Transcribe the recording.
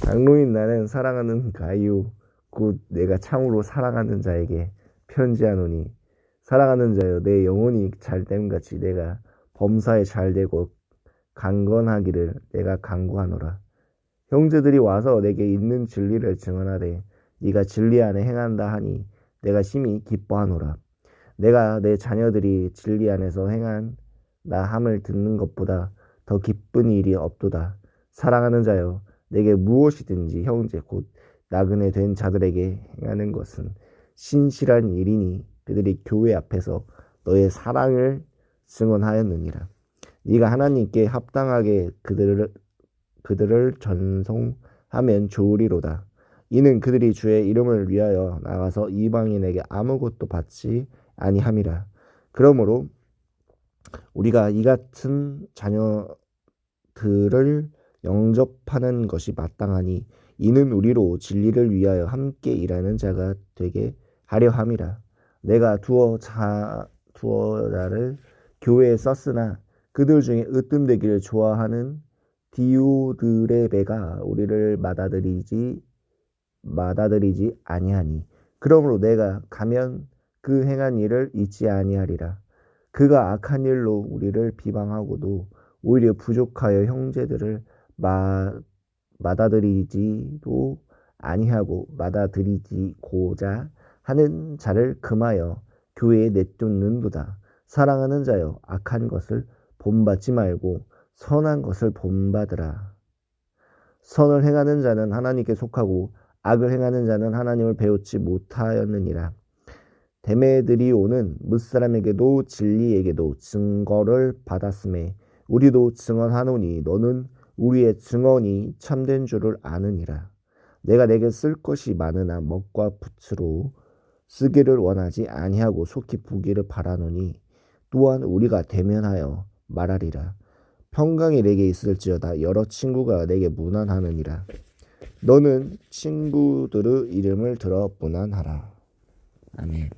장로인 나는 사랑하는 가이오 곧 내가 참으로 사랑하는 자에게 편지하노니 사랑하는 자여 내 영혼이 잘됨 같이 내가 범사에 잘되고 강건하기를 내가 간구하노라. 형제들이 와서 내게 있는 진리를 증언하되 네가 진리 안에 행한다 하니 내가 심히 기뻐하노라. 내가 내 자녀들이 진리 안에서 행한 나 함을 듣는 것보다 더 기쁜 일이 없도다. 사랑하는 자여 내게 무엇이든지 형제 곧 나그네 된 자들에게 행하는 것은 신실한 일이니 그들이 교회 앞에서 너의 사랑을 증언하였느니라. 네가 하나님께 합당하게 그들을 그들을 전송하면 좋으리로다. 이는 그들이 주의 이름을 위하여 나가서 이방인에게 아무것도 받지 아니함이라. 그러므로 우리가 이 같은 자녀들을 영접하는 것이 마땅하니 이는 우리로 진리를 위하여 함께 일하는 자가 되게 하려 함이라. 내가 두어 자 두어 자를 교회에 썼으나 그들 중에 으뜸되기를 좋아하는 디오드레베가 우리를 받아들이지 받아들이지 아니하니 그러므로 내가 가면 그 행한 일을 잊지 아니하리라. 그가 악한 일로 우리를 비방하고도 오히려 부족하여 형제들을 마, 받아들이지도 아니하고 받아들이지고자 하는 자를 금하여 교회에 내쫓는도다. 사랑하는 자여 악한 것을 본받지 말고 선한 것을 본받으라. 선을 행하는 자는 하나님께 속하고 악을 행하는 자는 하나님을 배우지 못하였느니라. 데메드리오는 무사람에게도 진리에게도 증거를 받았음에 우리도 증언하노니 너는 우리의 증언이 참된 줄을 아느니라. 내가 내게 쓸 것이 많으나 먹과 붓으로 쓰기를 원하지 아니하고 속히 부기를 바라노니 또한 우리가 대면하여 말하리라. 평강이 내게 있을지어다 여러 친구가 내게 무난하느니라. 너는 친구들의 이름을 들어 무난하라. 아멘.